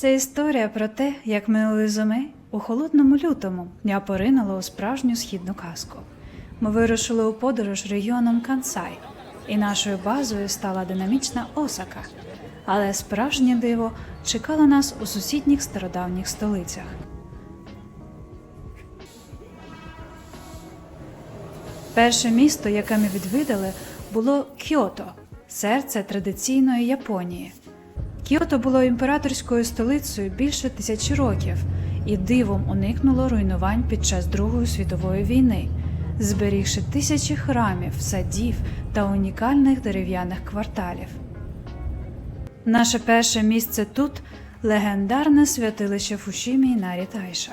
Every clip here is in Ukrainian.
Це історія про те, як минули зими у холодному лютому я поринула у справжню східну казку. Ми вирушили у подорож регіоном Кансай, і нашою базою стала динамічна Осака. Але справжнє диво чекало нас у сусідніх стародавніх столицях. Перше місто, яке ми відвідали, було Кіото, серце традиційної Японії. Кіото було імператорською столицею більше тисячі років і дивом уникнуло руйнувань під час Другої світової війни, зберігши тисячі храмів, садів та унікальних дерев'яних кварталів. Наше перше місце тут легендарне святилище Фушімі Інарі Тайша.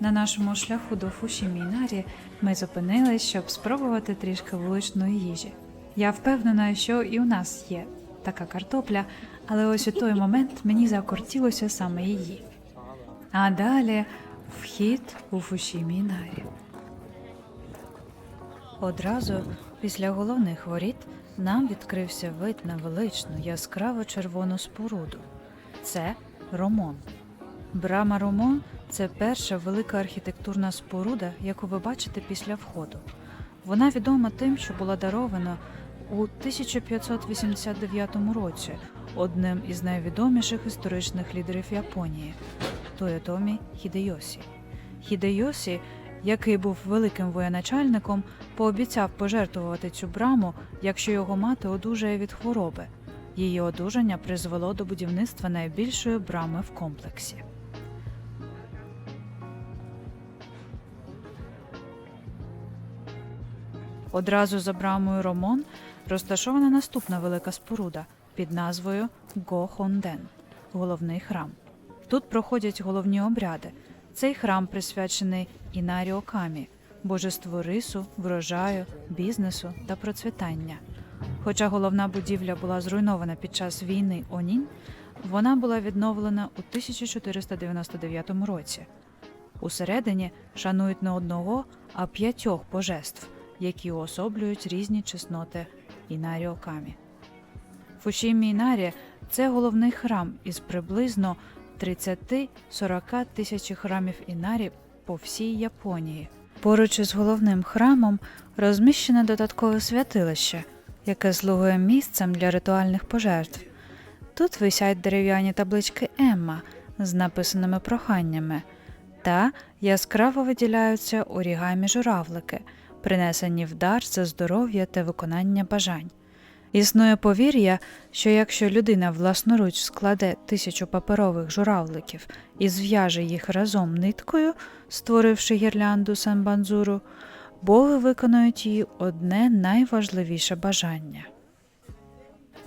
На нашому шляху до Фушімі-Інарі ми зупинились, щоб спробувати трішки вуличної їжі. Я впевнена, що і у нас є така картопля, але ось у той момент мені закортілося саме її. А далі вхід у Фушімі-Інарі. Одразу після головних воріт нам відкрився вид на величну яскраво червону споруду. Це Ромон. Брама Ромон це перша велика архітектурна споруда, яку ви бачите після входу. Вона відома тим, що була дарована у 1589 році одним із найвідоміших історичних лідерів Японії Тойотомі Хідейосі. Хідейосі, який був великим воєначальником, пообіцяв пожертвувати цю браму, якщо його мати одужає від хвороби. Її одужання призвело до будівництва найбільшої брами в комплексі. Одразу за брамою Ромон розташована наступна велика споруда під назвою Го-Хонден – головний храм. Тут проходять головні обряди. Цей храм присвячений Інарі Окамі, божеству рису, врожаю, бізнесу та процвітання. Хоча головна будівля була зруйнована під час війни Онін, вона була відновлена у 1499 році. Усередині шанують не одного, а п'ятьох божеств, які уособлюють різні чесноти Інарі Окамі. Фушімі Інарі – це головний храм із приблизно 30-40 тисяч храмів Інарі по всій Японії. Поруч із головним храмом розміщене додаткове святилище, яке слугує місцем для ритуальних пожертв. Тут висять дерев'яні таблички Емма з написаними проханнями, та яскраво виділяються орігамі журавлики, принесені в дар за здоров'я та виконання бажань. Існує повір'я, що якщо людина власноруч складе тисячу паперових журавликів і зв'яже їх разом ниткою, створивши гірлянду самбанзуру, боги виконують її одне найважливіше бажання.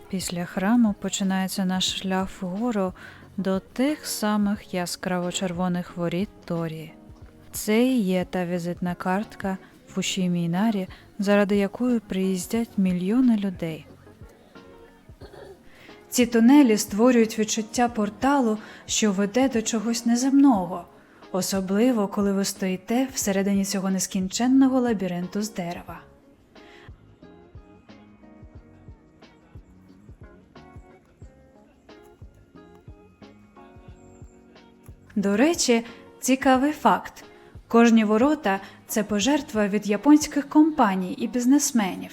Після храму починається наш шлях вгору до тих самих яскраво-червоних воріт Торії. Це і є та візитна картка Фушімі Інарі, заради якої приїздять мільйони людей. Ці тунелі створюють відчуття порталу, що веде до чогось неземного, особливо коли ви стоїте всередині цього нескінченного лабіринту з дерева. До речі, цікавий факт: кожні ворота це пожертва від японських компаній і бізнесменів.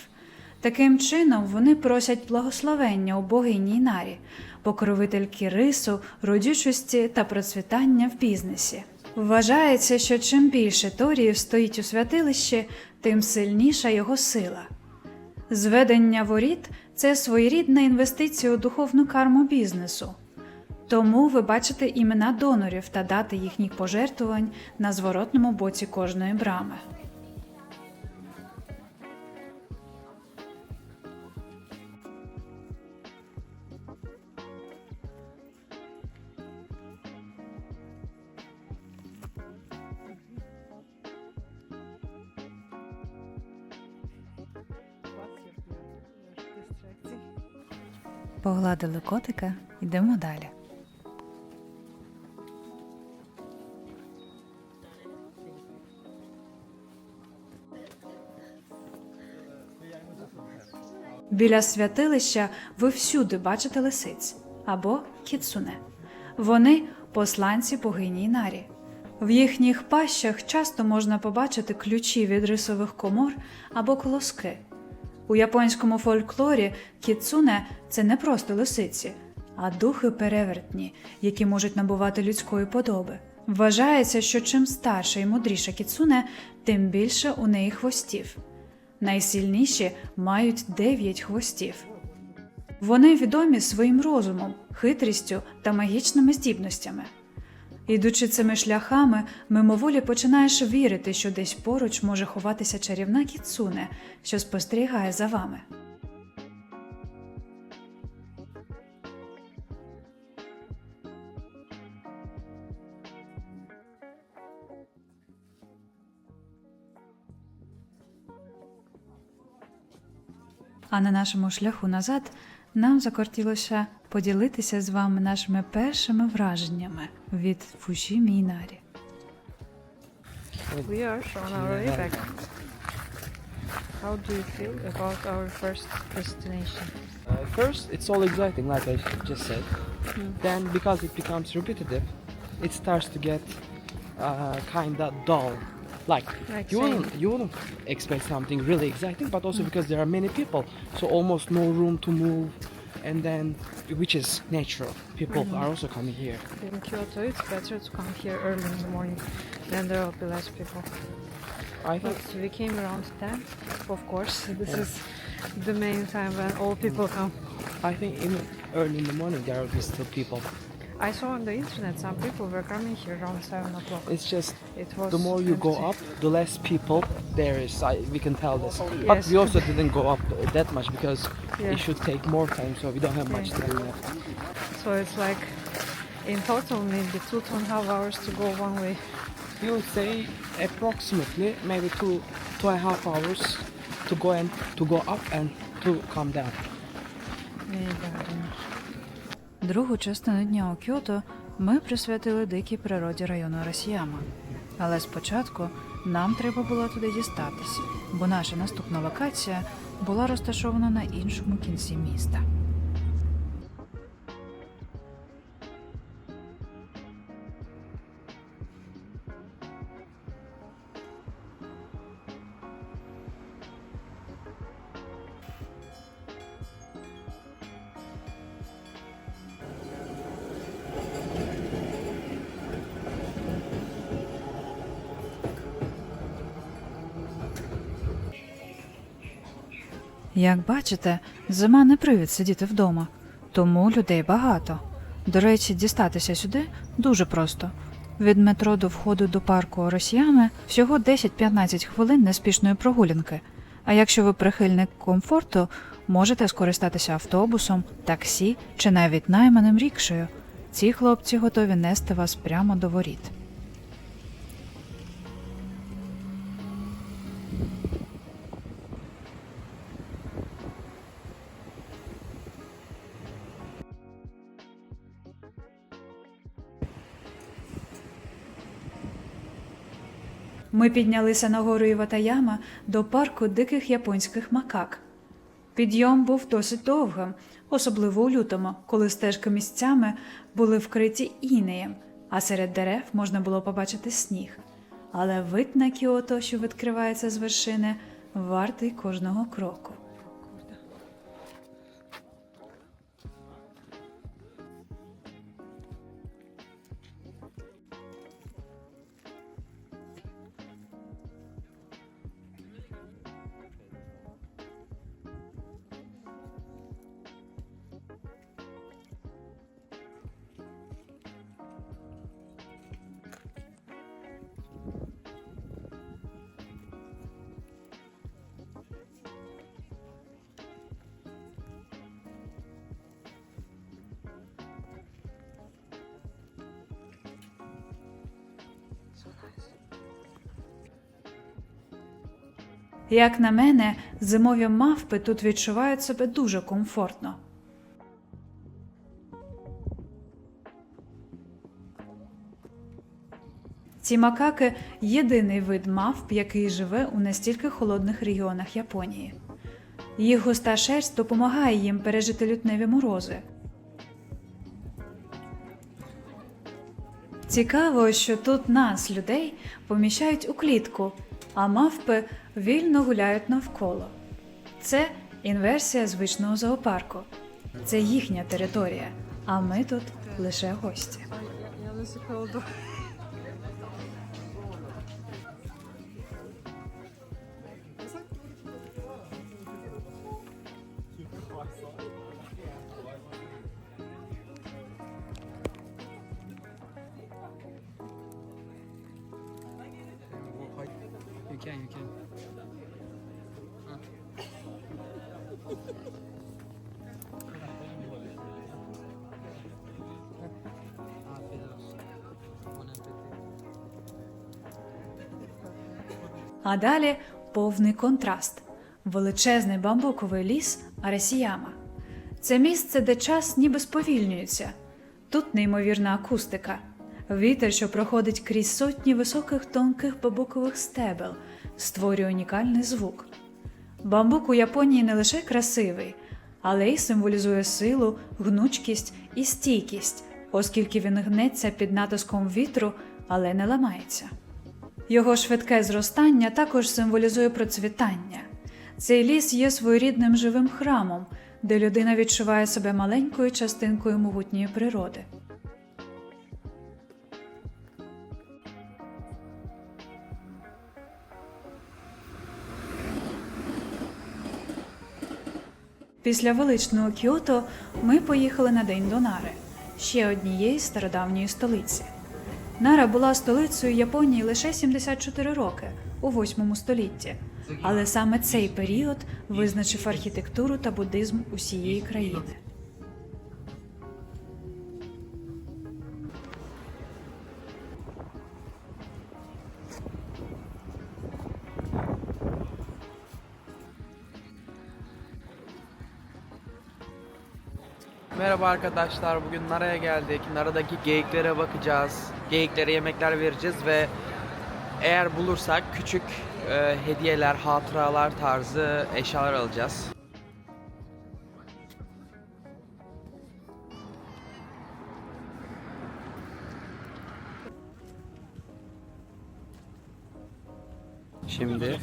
Таким чином вони просять благословення у богині Інарі, покровительки рису, родючості та процвітання в бізнесі. Вважається, що чим більше торіїв стоїть у святилищі, тим сильніша його сила. Зведення воріт це своєрідна інвестиція у духовну карму бізнесу. Тому ви бачите імена донорів та дати їхніх пожертвувань на зворотному боці кожної брами. Погладили котика, йдемо далі. Біля святилища ви всюди бачите лисиць. або кіцуне. Вони посланці богині Інарі. В їхніх пащах часто можна побачити ключі від рисових комор або колоски. У японському фольклорі кіцуне це не просто лисиці, а духи перевертні, які можуть набувати людської подоби. Вважається, що чим старша і мудріша кіцуне, тим більше у неї хвостів. Найсильніші мають дев'ять хвостів. Вони відомі своїм розумом, хитрістю та магічними здібностями. Ідучи цими шляхами, мимоволі починаєш вірити, що десь поруч може ховатися чарівна кіцуне, що спостерігає за вами. А на нашому шляху назад нам закортілося поділитися з вами нашими першими враженнями від Фушімі Інарі. We are on our way back. How do you feel about our first destination? Uh, first, it's all exciting, like I just said. Then, because it becomes repetitive, it starts to get uh, kind of dull. Like, you wouldn't you wouldn't expect something really exciting, but also because there are many people, so almost no room to move, and then which is natural. People mm-hmm. are also coming here. In Kyoto, it's better to come here early in the morning, then there will be less people. I think But we came around 10, of course. This is the main time when all people come. I think even early in the morning there will be still people. I saw on the internet some people were coming here around 7 o'clock. It's just It was the more you go up, the less people there is. I, we can tell this. But we also didn't go up that much because Yeah. it should take more time, so we don't have much time left. So it's like in total maybe two, two and a half hours to go one way. You would say approximately maybe two two and a half hours to go and to go up and to come down. Maybe, I don't know. Другу частину дня у Кьото ми присвятили дикій природі району Росіяма. Але спочатку нам треба було туди дістатись, бо наша наступна локація була розташована на іншому кінці міста. Як бачите, зима не привід сидіти вдома, тому людей багато. До речі, дістатися сюди дуже просто. Від метро до входу до парку росіяни всього 10-15 хвилин неспішної прогулянки. А якщо ви прихильник комфорту, можете скористатися автобусом, таксі чи навіть найманим рікшею. Ці хлопці готові нести вас прямо до воріт. Ми піднялися на гору Іватаяма до парку диких японських макак. Підйом був досить довгим, особливо у лютому, коли стежки місцями були вкриті інеєм, а серед дерев можна було побачити сніг. Але вид на Кіото, що відкривається з вершини, вартий кожного кроку. Як на мене, зимові мавпи тут відчувають себе дуже комфортно. Ці макаки єдиний вид мавп, який живе у настільки холодних регіонах Японії. Їх густа шерсть допомагає їм пережити лютневі морози. Цікаво, що тут нас, людей, поміщають у клітку, а мавпи вільно гуляють навколо. Це інверсія звичного зоопарку. Це їхня територія, а ми тут лише гості. А далі повний контраст: величезний бамбуковий ліс Аресіяма. Це місце, де час ніби сповільнюється. Тут неймовірна акустика. Вітер, що проходить крізь сотні високих тонких бамбукових стебел, створює унікальний звук. Бамбук у Японії не лише красивий, але й символізує силу, гнучкість і стійкість, оскільки він гнеться під натиском вітру, але не ламається. Його швидке зростання також символізує процвітання. Цей ліс є своєрідним живим храмом, де людина відчуває себе маленькою частинкою могутньої природи. Після величного Кіото ми поїхали на день до Нари, ще однієї стародавньої столиці. Нара була столицею Японії лише 74 роки у 8 столітті, але саме цей період визначив архітектуру та буддизм усієї країни. Merhaba arkadaşlar. Bugün Nara'ya geldik. Nara'daki geyiklere bakacağız. Geyiklere yemekler vereceğiz ve eğer bulursak küçük e, hediyeler, hatıralar tarzı eşyalar alacağız. Şimdi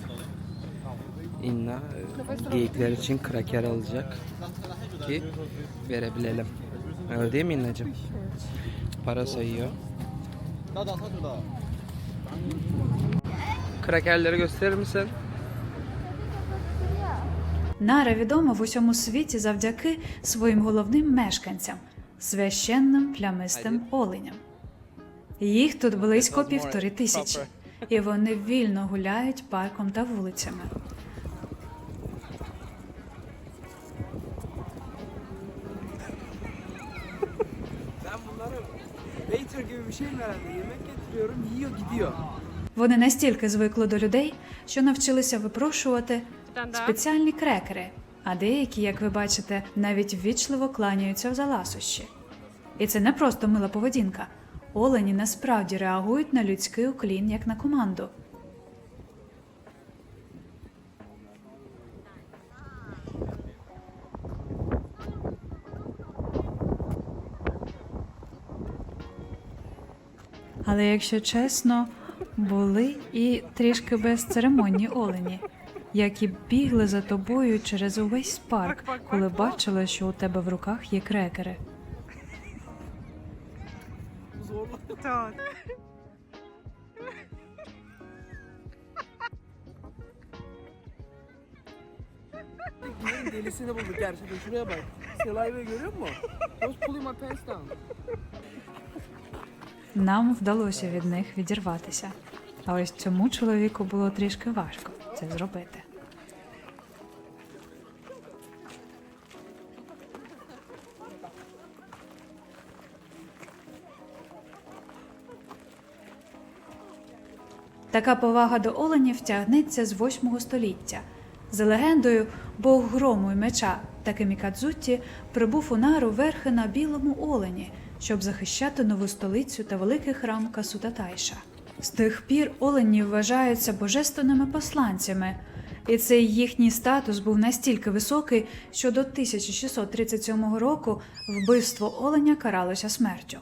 İnna e, geyikler için kraker alacak ki verebilelim. Öyle değil mi İnnacığım? Para sayıyor. Krakerleri gösterir misin? Нара відома в усьому світі завдяки своїм головним мешканцям священним плямистим оленям. Їх тут близько півтори тисячі, і вони вільно гуляють парком та вулицями. Yemek getiriyorum, yiyor gidiyor. Вони настільки звикли до людей, що навчилися випрошувати спеціальні крекери, а деякі, як ви бачите, навіть ввічливо кланяються в заласощі. І це не просто мила поведінка. Олені насправді реагують на людський уклін як на команду. Але якщо чесно, були і трішки безцеремонні олені, які бігли за тобою через увесь парк, коли бачили, що у тебе в руках є крекери. Tamam. Delisini bulduk gerçekten. Şuraya bak. Saliva görüyor musun? Just pulling my pants down. Нам вдалося від них відірватися. А ось цьому чоловіку було трішки важко це зробити. Така повага до оленів тягнеться з 8 століття. За легендою, бог грому і меча Такемікадзутті прибув у нару верхи на білому олені, щоб захищати нову столицю та великий храм Касутатайша. З тих пір олені вважаються божественними посланцями, і цей їхній статус був настільки високий, що до 1637 року вбивство оленя каралося смертю.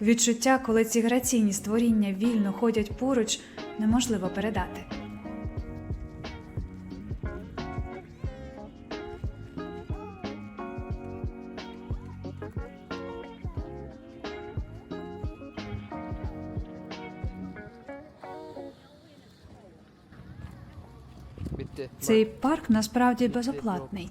Відчуття, коли ці граційні створіння вільно ходять поруч, неможливо передати. Цей парк насправді безоплатний,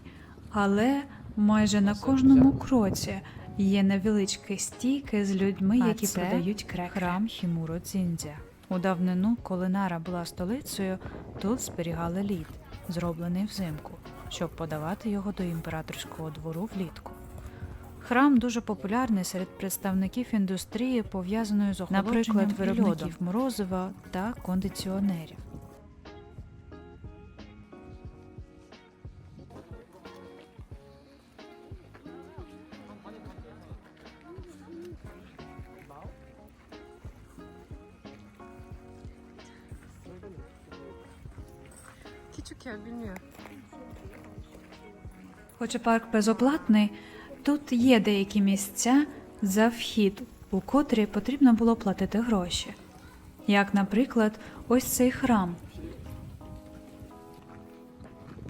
але майже на кожному кроці є невеличкі стійки з людьми, А які це продають крекери. Храм Хімуро Ціндзя. У давнину, коли Нара була столицею, тут зберігали лід, зроблений взимку, щоб подавати його до імператорського двору влітку. Храм дуже популярний серед представників індустрії, пов'язаної з охолодженням Наприклад, виробників морозива та кондиціонерів. Хоча парк безоплатний, тут є деякі місця за вхід, у котрі потрібно було платити гроші. Як, наприклад, ось цей храм.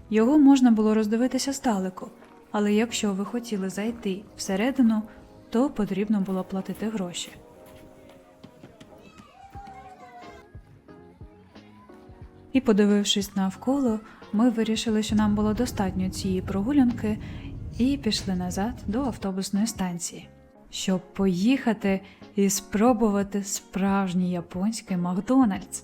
Його можна було роздивитися здалеку, але якщо ви хотіли зайти всередину, то потрібно було платити гроші. І, подивившись навколо, ми вирішили, що нам було достатньо цієї прогулянки, і пішли назад до автобусної станції, щоб поїхати і спробувати справжній японський Макдональдс.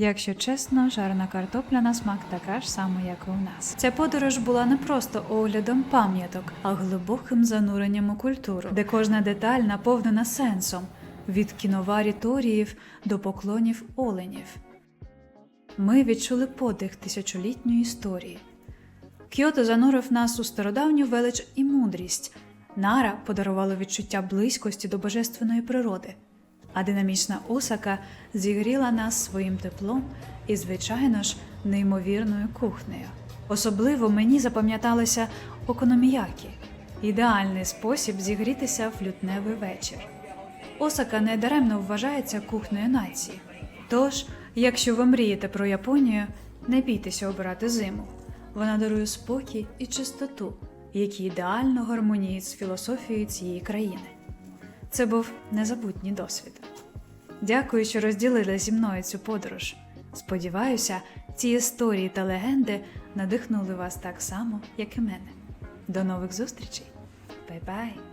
Якщо чесно, жарена картопля на смак така ж сама, як і у нас. Ця подорож була не просто оглядом пам'яток, а глибоким зануренням у культуру, де кожна деталь наповнена сенсом від кіноварі торіїв до поклонів оленів. Ми відчули подих тисячолітньої історії. Кіото занурив нас у стародавню велич і мудрість. Нара подарувала відчуття близькості до божественної природи, а динамічна Осака зігріла нас своїм теплом і, звичайно ж, неймовірною кухнею. Особливо мені запам'яталося окономіякі ідеальний спосіб зігрітися в лютневий вечір. Осака недаремно вважається кухнею нації. Тож, якщо ви мрієте про Японію, не бійтеся обирати зиму. Вона дарує спокій і чистоту, які ідеально гармоніють з філософією цієї країни. Це був незабутній досвід. Дякую, що розділили зі мною цю подорож. Сподіваюся, ці історії та легенди надихнули вас так само, як і мене. До нових зустрічей! Бай-бай!